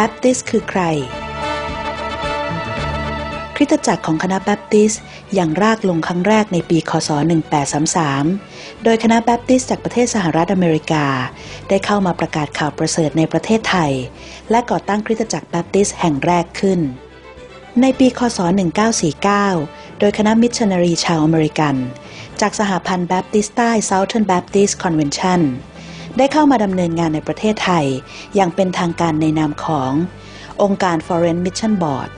แบปติสคือใคร คริสตจักรของคณะแบปติสอย่างรากลงครั้งแรกในปีคศ 1833 โดยคณะแบปติสจากประเทศสหรัฐอเมริกา ได้เข้ามาประกาศข่าวประเสริฐในประเทศไทย และก่อตั้งคริสตจักรแบปติสแห่งแรกขึ้น ในปีคศ 1949 โดยคณะมิชชันนารีชาวอเมริกัน จากสหพันธ์แบปติสใต้ Southern Baptist Convention ได้เข้ามาดำเนินงานในประเทศไทย อย่างเป็นทางการในนามของ องค์การ Foreign Mission Board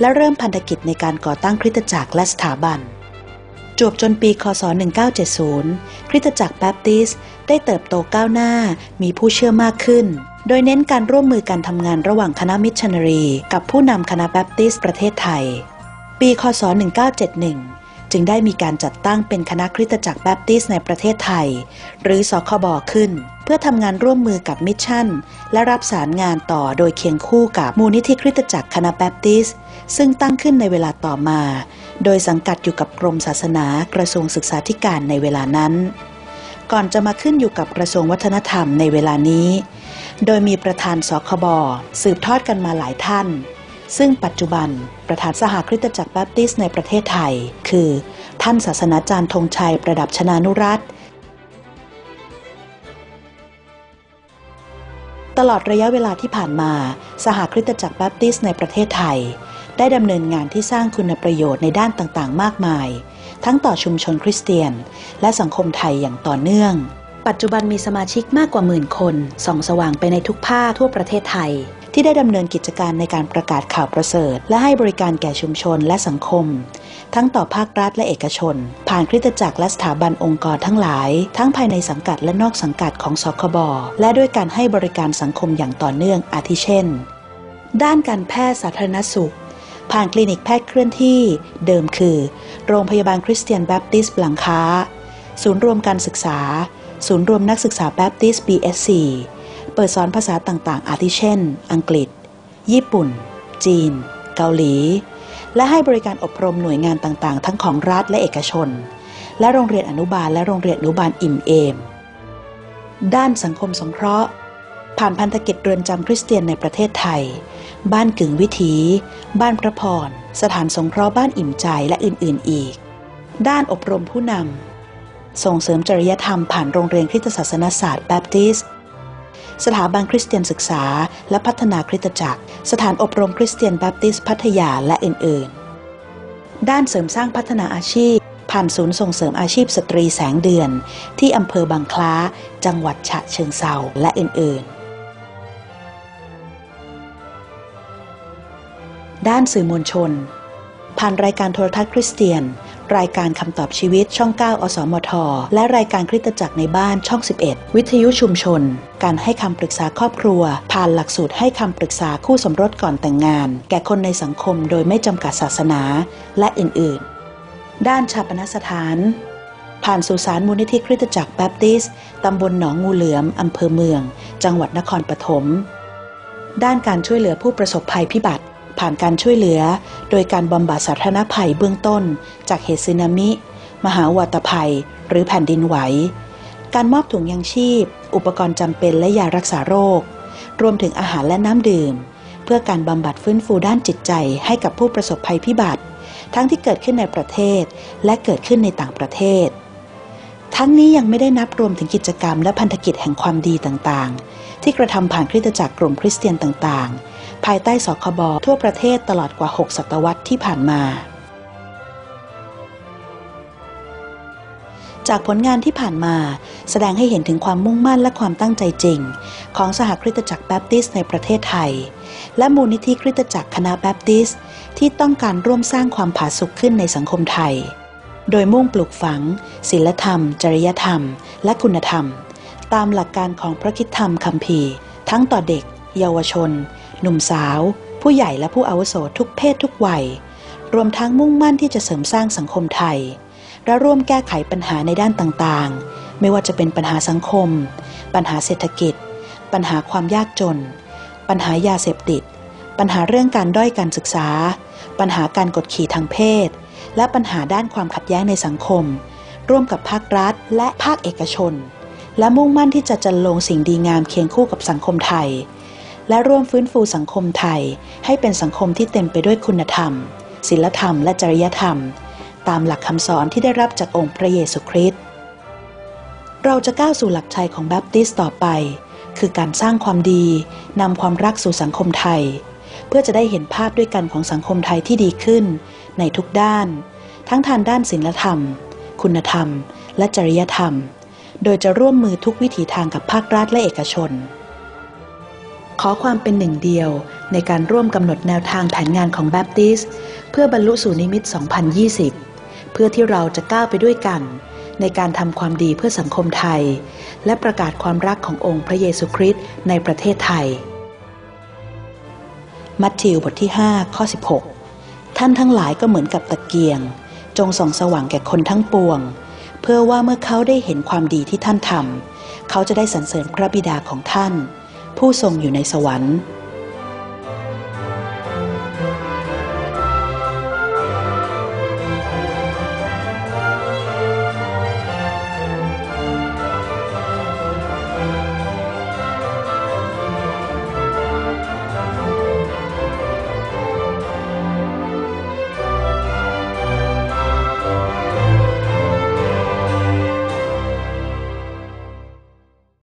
และเริ่มพันธกิจในการก่อตั้งคริสตจักรและสถาบัน จวบจนปีคศ 1970 คริสตจักรแบปติสได้เติบโตก้าวหน้ามีผู้เชื่อมากขึ้น โดยเน้นการร่วมมือการทำงานระหว่างคณะมิชชันนารี กับผู้นำคณะแบปติสประเทศไทย ปี คศ 1971 จึงได้มีการจัดตั้งเป็นคณะคริสตจักรแบปติสในประเทศไทย หรือสคบขึ้น เพื่อทำงานร่วมมือกับมิชชั่น และรับสารงานต่อโดยเคียงคู่กับมูลนิธิคริสตจักรคณะแบปติสซึ่งตั้งขึ้นในเวลาต่อมา โดยสังกัดอยู่กับกรมศาสนากระทรวงศึกษาธิการในเวลานั้น ก่อนจะมาขึ้นอยู่กับกระทรวงวัฒนธรรมในเวลานี้ โดยมีประธานสคบสืบทอดกันมาหลายท่าน ซึ่งปัจจุบันประธานสหคริสตจักรแบปติสในประเทศไทย คือ ท่านศาสนาจารย์ธงชัยประดับชนานุรัตตลอดระยะเวลาที่ผ่านมา สหคริสตจักรแบปติสในประเทศไทย ได้ดำเนินงานที่สร้างคุณประโยชน์ในด้านต่างๆ มากมาย ทั้งต่อชุมชนคริสเตียน และสังคมไทยอย่างต่อเนื่อง ปัจจุบันมีสมาชิกมากกว่าหมื่นคนส่องสว่างไปในทุกภาคทั่วประเทศไทย ที่ได้ดำเนินกิจการในการประกาศข่าวประเสริฐ และให้บริการแก่ชุมชนและสังคม ทั้งต่อภาครัฐและเอกชน ผ่านคริสตจักรและสถาบันองค์กรทั้งหลาย ทั้งภายในสังกัดและนอกสังกัดของสคบและด้วยการให้บริการสังคมอย่างต่อเนื่องอาทิเช่น ด้านการแพทย์สาธารณสุขผ่านคลินิกแพทย์เคลื่อนที่ เดิมคือ โรงพยาบาลคริสเตียนแบปติสต์หลังค้า ศูนย์รวมการศึกษา ศูนย์รวมนักศึกษาแบปติสต์ BSC เปิดสอนภาษาต่างๆ อาทิเช่น อังกฤษ ญี่ปุ่น จีน เกาหลี และให้บริการอบรมหน่วยงานต่างๆ ทั้งของรัฐและเอกชน และโรงเรียนอนุบาลและโรงเรียนอนุบาลอิ่มเอม ด้านสังคมสงเคราะห์ ผ่านพันธกิจเรือนจำคริสเตียนในประเทศไทย บ้านกึ่งวิถี บ้านพระพร สถานสงเคราะห์บ้านอิ่มใจและอื่นๆอีก ด้านอบรมผู้นำส่งเสริมจริยธรรมผ่านโรงเรียนคริสตศาสนศาสตร์แบปติสต์ สถาบันคริสเตียนศึกษา และพัฒนาคริสตจักร สถานอบรมคริสเตียนแบปติสพัทยาและอื่นๆ ด้านเสริมสร้างพัฒนาอาชีพ ผ่านศูนย์ส่งเสริมอาชีพสตรีแสงเดือน ที่อำเภอบางคล้า จังหวัดฉะเชิงเซาและอื่นๆด้านสื่อมวลชน ผ่านรายการโทรทัศน์คริสเตียน รายการคำตอบชีวิตช่อง 9 อสมท และรายการคริสตจักรในบ้านช่อง 11 วิทยุชุมชน การให้คำปรึกษาครอบครัว ผ่านหลักสูตรให้คำปรึกษาคู่สมรสก่อนแต่งงาน แก่คนในสังคมโดยไม่จำกัดศาสนา และอื่น ๆ ด้านชาปนสถาน ผ่านสุสานมูลนิธิคริสตจักรแบปติสต์ตำบลหนองงูเหลือมอำเภอเมือง จังหวัดนครปฐมด้านการช่วยเหลือผู้ประสบภัยพิบัติ ผ่านการช่วยเหลือ โดยการบำบัดสาธารณภัยเบื้องต้น จากเหตุสึนามิ มหาวาตภัย หรือแผ่นดินไหว การมอบถุงยังชีพ อุปกรณ์จำเป็นและยารักษาโรค รวมถึงอาหารและน้ำดื่ม เพื่อการบำบัดฟื้นฟูด้านจิตใจให้กับผู้ประสบภัยพิบัติ ทั้งที่เกิดขึ้นในประเทศและเกิดขึ้นในต่างประเทศทั้งนี้ยังไม่ได้นับรวมถึงกิจกรรมและพันธกิจแห่งความดีต่างๆ ที่กระทำผ่านคริสตจักรกลุ่มคริสเตียนต่างๆ ภายใต้สคบทั่วประเทศตลอดกว่า 6 ศตวรรษที่ผ่านมา จากผลงานที่ผ่านมา แสดงให้เห็นถึงความมุ่งมั่นและความตั้งใจจริง ของสหคริสตจักรแบปติสต์ในประเทศไทย และมูลนิธิคริสตจักรคณะแบปติสต์ที่ต้องการร่วมสร้างความผาสุกขึ้นในสังคมไทย โดยมุ่งปลูกฝังศีลธรรม จริยธรรม และคุณธรรม ตามหลักการของพระคิดธรรมคัมภีร์ ทั้งต่อเด็ก เยาวชน หนุ่มสาว ผู้ใหญ่และผู้อาวุโสทุกเพศทุกวัย รวมทั้งมุ่งมั่นที่จะเสริมสร้างสังคมไทย และร่วมแก้ไขปัญหาในด้านต่างๆ ไม่ว่าจะเป็นปัญหาสังคม ปัญหาเศรษฐกิจ ปัญหาความยากจน ปัญหายาเสพติด ปัญหาเรื่องการด้อยการศึกษา ปัญหาการกดขี่ทางเพศ และปัญหาด้านความขัดแย้งในสังคม ร่วมกับภาครัฐ และภาคเอกชนและมุ่งมั่นที่จะจันลงสิ่งดีงามเคียงคู่กับสังคมไทย และร่วมฟื้นฟูสังคมไทย ให้เป็นสังคมที่เต็มไปด้วยคุณธรรมศีลธรรมและจริยธรรม ตามหลักคำสอนที่ได้รับจากองค์พระเยซูคริสต์เราจะก้าวสู่หลักชัยของแบปติสต์ต่อไป คือการสร้างความดีนำความรักสู่สังคมไทย เพื่อจะได้เห็นภาพด้วยกันของสังคมไทยที่ดีขึ้น ในทุกด้าน ทั้งทางด้านศีลธรรม คุณธรรม และจริยธรรม โดยจะร่วมมือทุกวิถีทางกับภาครัฐและเอกชน ขอความเป็นหนึ่งเดียวในการร่วมกำหนดแนวทางแผนงานของแบปติสเพื่อบรรลุสู่นิมิต 2020 เพื่อที่เราจะก้าวไปด้วยกัน ในการทำความดีเพื่อสังคมไทย และประกาศความรักขององค์พระเยซูคริสต์ในประเทศไทย มัทธิวบทที่ 5 ข้อ 16 ท่านทั้งหลายก็เหมือนกับตะเกียง จงส่องสว่างแก่คนทั้งปวง เพื่อว่าเมื่อเขาได้เห็นความดีที่ท่านทำเขาจะได้สรรเสริญพระบิดาของท่าน ผู้ทรงอยู่ในสวรรค์